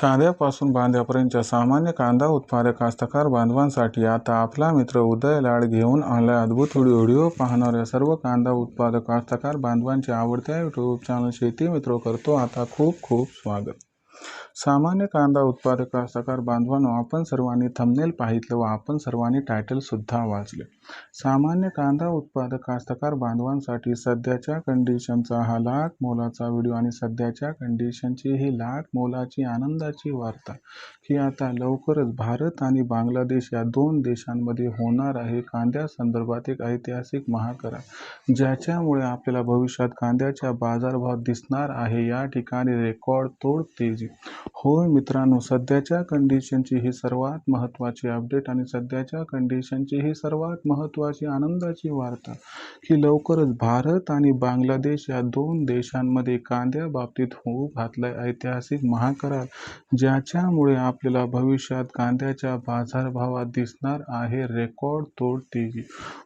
छांद्यापासून बांध्यापर्यंतच्या सामान्य कांदा उत्पादक कास्तकार बांधवांसाठी आता आपला मित्र उदय लाड घेऊन आला अद्भुत व्हिडिओ. पाहणाऱ्या सर्व कांदा उत्पादक कास्तकार बांधवांचे आवडत्या यूट्यूब चॅनल शेती मित्र करतो आता खूप खूप स्वागत. सामान्य कांदा उत्पादक कास्तकार बांधवांनो आपण सर्वांनी थंबनेल पाहितलं व आपण सर्वांनी टायटलसुद्धा वाचले. सामान्य कांदा उत्पादक कास्तकार बांधवांसाठी सध्याच्या कंडिशनचा हा लाख मोलाचा व्हिडिओ आणि सध्याच्या कंडिशनची ही लाख मोलाची आनंदाची वार्ता. की आता लवकरच भारत आणि बांगलादेश या दोन देशांमध्ये होणार आहे कांद्या संदर्भात एक ऐतिहासिक महाकरार ज्याच्यामुळे आपल्याला भविष्यात कांद्याच्या बाजारभाव दिसणार आहे. या ठिकाणी रेकॉर्ड तोड तेजी. होय मित्रांनो सध्याच्या कंडिशनची ही सर्वात महत्त्वाची अपडेट आणि सध्याच्या कंडिशनची ही सर्वात महत्त्वाची आनंदाची वार्ता. की लवकरच भारत आणि बांगलादेश या दोन देशांमध्ये कांद्या बाबतीत होऊ घातलाय ऐतिहासिक महाकरार ज्याच्यामुळे आपल्याला भविष्यात कांद्याच्या बाजारभावात दिसणार आहे रेकॉर्ड तोड तेजी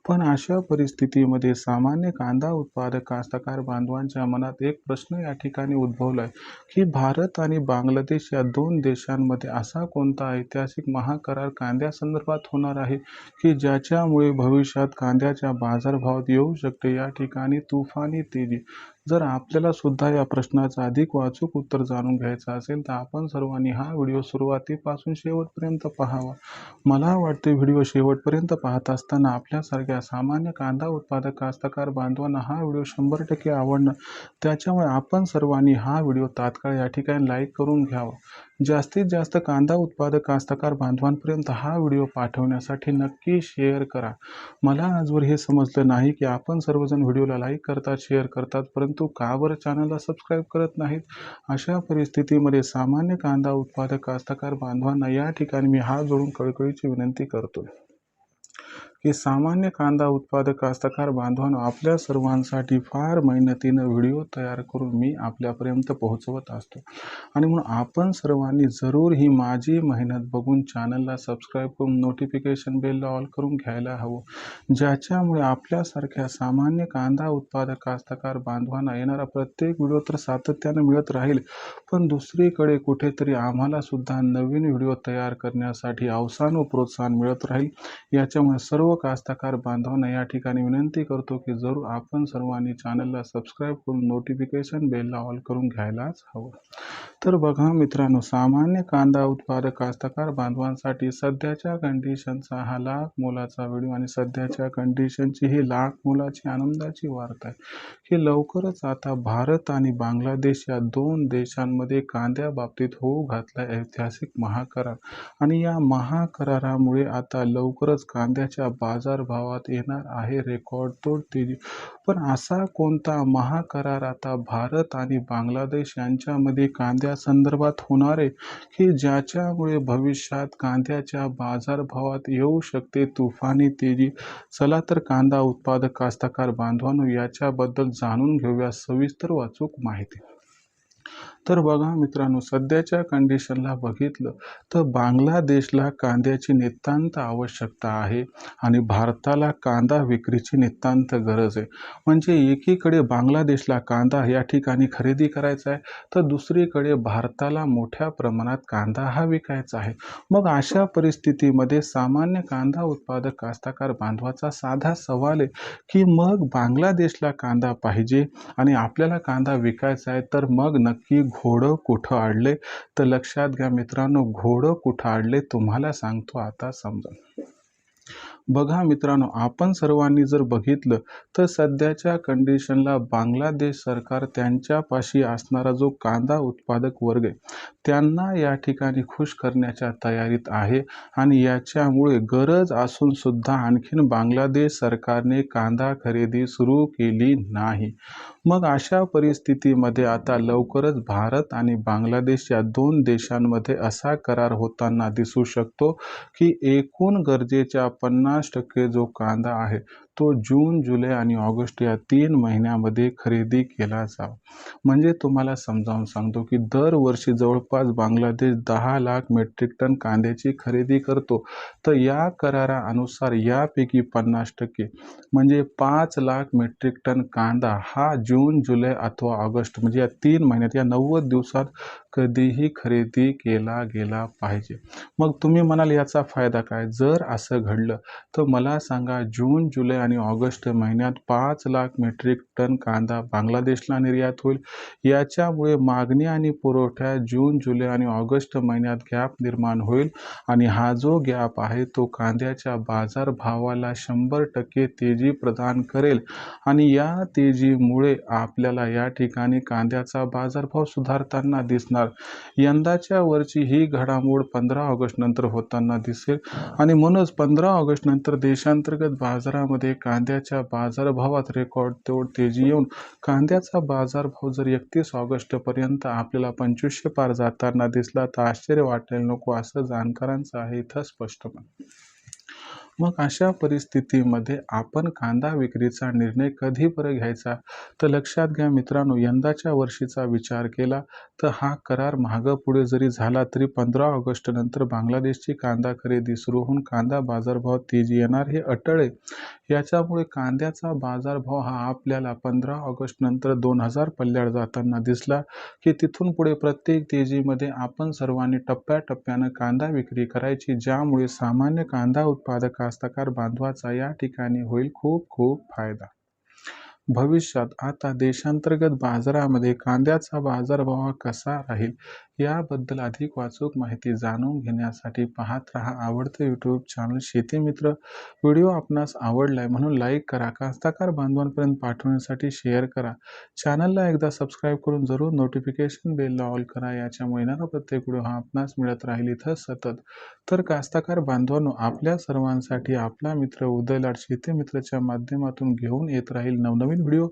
पण अशा परिस्थितीमध्ये सामान्य कांदा उत्पादक कास्तकार बांधवांच्या मनात एक प्रश्न या ठिकाणी उद्भवलाय की भारत आणि बांगलादेश या दोन देशांमध्ये असा कोणता ऐतिहासिक महाकरार कांद्यासंदर्भात होणार आहे की ज्याच्यामुळे भविष्यात कांद्याच्या बाजारभावात येऊ शकते. या ठिकाणी तुफानी तेजी जर आपल्याला सुद्धा या प्रश्नाचं अधिक वाचूक उत्तर जाणून घ्यायचं असेल तर आपण सर्वांनी हा व्हिडिओ सुरुवातीपासून शेवटपर्यंत पाहावा. मला वाटते व्हिडिओ शेवटपर्यंत पाहत असताना आपल्यासारख्या सामान्य कांदा उत्पादक कास्तकार बांधवांना हा व्हिडिओ शंभर टक्के आवडणं त्याच्यामुळे आपण सर्वांनी हा व्हिडिओ तात्काळ या ठिकाणी लाईक करून घ्यावा. जास्तीत जास्त कांदा उत्पादक कास्तकार बांधवांपर्यंत हा व्हिडिओ पाठवण्यासाठी नक्की शेअर करा. मला आजवर हे समजलं नाही की आपण सर्वजण व्हिडिओला लाईक करतात शेअर करतात परंतु परंतु का बरं चॅनलला सबस्क्राईब करत नाहीत. अशा परिस्थितीमध्ये सामान्य कांदा उत्पादक कास्तकार बांधवांना या ठिकाणी मी हात जोडून कळकळीची विनंती करतो की सामान्य कांदा उत्पादक कास्तकार बांधवांनो आपल्या सर्वांसाठी फार मेहनतीनं व्हिडिओ तयार करून मी आपल्यापर्यंत पोहोचवत असतो. आणि म्हणून आपण सर्वांनी जरूर ही माझी मेहनत बघून चॅनलला सबस्क्राईब करून नोटिफिकेशन बेलला ऑल करून घ्यायला हवं ज्याच्यामुळे आपल्यासारख्या सामान्य कांदा उत्पादक कास्तकार बांधवांना येणारा प्रत्येक व्हिडिओ तर सातत्यानं मिळत राहील पण दुसरीकडे कुठेतरी आम्हाला सुद्धा नवीन व्हिडिओ तयार करण्यासाठी अवसान व प्रोत्साहन मिळत राहील. याच्यामुळे सर्व कास्तकार बांधवांना या ठिकाणी विनंती करतो की जरूर आपण सर्वांनी चॅनलला सबस्क्राईब करून नोटिफिकेशन बेलला ऑल करून घ्यायलाच हवं. तर बघा मित्रांनो सामान्य कांदा उत्पादक कास्तकार बांधवांसाठी सध्याच्या कंडिशनचा हा लाख मोलाचा व्हिडिओ आणि सध्याच्या कंडिशनची ही लाख मोलाची आनंदाची वार्ता आहे. की लवकरच आता भारत आणि बांगलादेश या दोन देशांमध्ये कांद्या बाबतीत होऊ घातला ऐतिहासिक महाकरार. आणि या महाकरारामुळे आता लवकरच कांद्याच्या बाजारभावात येणार आहे रेकॉर्ड तोड तेजी. पण असा कोणता महाकरार आता भारत आणि बांगलादेश यांच्यामध्ये कांद्या कांद्यासंदर्भात संदर्भात होणारे की ज्याच्यामुळे भविष्यात कांद्याच्या बाजारभावात येऊ शकते तुफानी तेजी चला तर कांदा उत्पादक कास्तकार बांधवांनो याच्याबद्दल जाणून घेऊया. सविस्तर वाचूक माहिती. तर बघा मित्रांनो सध्याच्या कंडिशनला बघितलं तर बांगलादेशला कांद्याची नितांत आवश्यकता आहे आणि भारताला कांदा विक्रीची नितांत गरज आहे. म्हणजे एकीकडे बांगलादेशला कांदा या ठिकाणी खरेदी करायचा आहे तर दुसरीकडे भारताला मोठ्या प्रमाणात कांदा हा विकायचा आहे. मग अशा परिस्थितीमध्ये सामान्य कांदा उत्पादक कास्ताकार बांधवाचा साधा सवाल आहे की मग बांगलादेशला कांदा पाहिजे आणि आपल्याला कांदा विकायचा आहे तर मग नक्की घोडं कुठं आडले? तर लक्षात घ्या मित्रांनो घोडं कुठं आडले तुम्हाला सांगतो आता समजा बघा मित्रांनो आपण सर्वांनी जर बघितलं तर सध्याच्या कंडिशनला बांगलादेश सरकार त्यांच्यापाशी असणारा जो कांदा उत्पादक वर्ग आहे त्यांना या ठिकाणी खुश करण्याच्या तयारीत आहे आणि याच्यामुळे गरज असून सुद्धा आणखीन बांगलादेश सरकारने कांदा खरेदी सुरू केली नाही. मग अशा परिस्थितीमध्ये आता लवकरच भारत आणि बांगलादेश या दोन देशांमध्ये असा करार होताना दिसू शकतो की एकूण गरजेच्या पन्नास टक्के जो कांदा आहे तो जून जुलै आणि ऑगस्ट या तीन महिन्यामध्ये खरेदी केला जावा म्हणजे तुम्हाला समजावून सांगतो की दरवर्षी जवळपास बांगलादेश दहा लाख मेट्रिक टन कांद्याची खरेदी करतो. तर या करारानुसार यापैकी पन्नास टक्के म्हणजे पाच लाख मेट्रिक टन कांदा हा जून जुलै अथवा ऑगस्ट म्हणजे या तीन महिन्यात या नव्वद दिवसात कधीही खरेदी केला गेला पाहिजे. मग तुम्ही म्हणाल याचा फायदा काय? जर असं घडलं तर मला सांगा जून जुलै आणि ऑगस्ट महिन्यात पाच लाख मेट्रिक टन कांदा बांगलादेशला निर्यात होईल. याच्यामुळे मागणी आणि पुरवठ्यात जून जुलै आणि ऑगस्ट महिन्यात गॅप निर्माण होईल आणि हा जो गॅप आहे तो कांद्याच्या बाजारभावाला शंभर टक्के तेजी प्रदान करेल आणि या तेजीमुळे आपल्याला या ठिकाणी कांद्याचा बाजारभाव सुधारताना दिसणार यंदाच्या वरची ही घडामोड पंधरा ऑगस्ट नंतर होताना दिसेल. आणि म्हणूनच पंधरा ऑगस्ट नंतर देशांतर्गत बाजारामध्ये कांद्याच्या बाजारभावात रेकॉर्ड तोड तेजी येऊन कांद्याचा बाजारभाव जर एकतीस ऑगस्ट पर्यंत आपल्याला पंचवीसशे पार जाताना दिसला तर आश्चर्य वाटायला नको असं जाणकारांचं आहे इथं स्पष्ट मग अशा परिस्थितीमध्ये आपण कांदा विक्रीचा निर्णय कधी बरं घ्यायचा? तर लक्षात घ्या मित्रांनो यंदाच्या वर्षीचा विचार केला तर हा करार महाग पुढे जरी झाला तरी पंधरा ऑगस्ट नंतर बांगलादेशची कांदा खरेदी सुरू होऊन कांदा बाजारभाव तेजी येणार हे अटळ आहे. याच्यामुळे कांद्याचा बाजारभाव हा आपल्याला पंधरा ऑगस्ट नंतर दोन हजार पल्ल्याड जाताना दिसला की तिथून पुढे प्रत्येक तेजीमध्ये आपण सर्वांनी टप्प्याटप्प्यानं कांदा विक्री करायची ज्यामुळे सामान्य कांदा उत्पादक कास्तकार बांधवाचा या ठिकाणी होईल खूप खूप फायदा. भविष्यात आता देशांतर्गत बाजारामध्ये कांद्याचा बाजारभाव हा कसा राहील? याबद्दल अधिक वाचूक माहिती जाणून घेण्यासाठी पाहत रहा आवडतं यूट्यूब चॅनल शेती मित्र. व्हिडिओ आपणास आवडलाय म्हणून लाईक करा कास्ताकार बांधवांपर्यंत पाठवण्यासाठी शेअर करा. चॅनलला एकदा सबस्क्राईब करून जरूर नोटिफिकेशन बेलला ऑल करा याच्यामुळे येणारा प्रत्येक व्हिडिओ हा आपणास मिळत राहील इथं सतत. तर कास्ताकार बांधवांनो आपल्या सर्वांसाठी आपला मित्र उदयलाड शेती मित्रच्या माध्यमातून घेऊन येत राहील नवनवीन व्हिडिओ.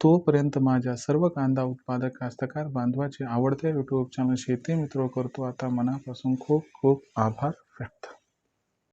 तोपर्यंत माझ्या सर्व कांदा उत्पादक कास्तकार बांधवाचे आवडते यूट्यूब चॅनल शेती मित्र करतो. आता मनापासून खूप खूप आभार व्यक्त.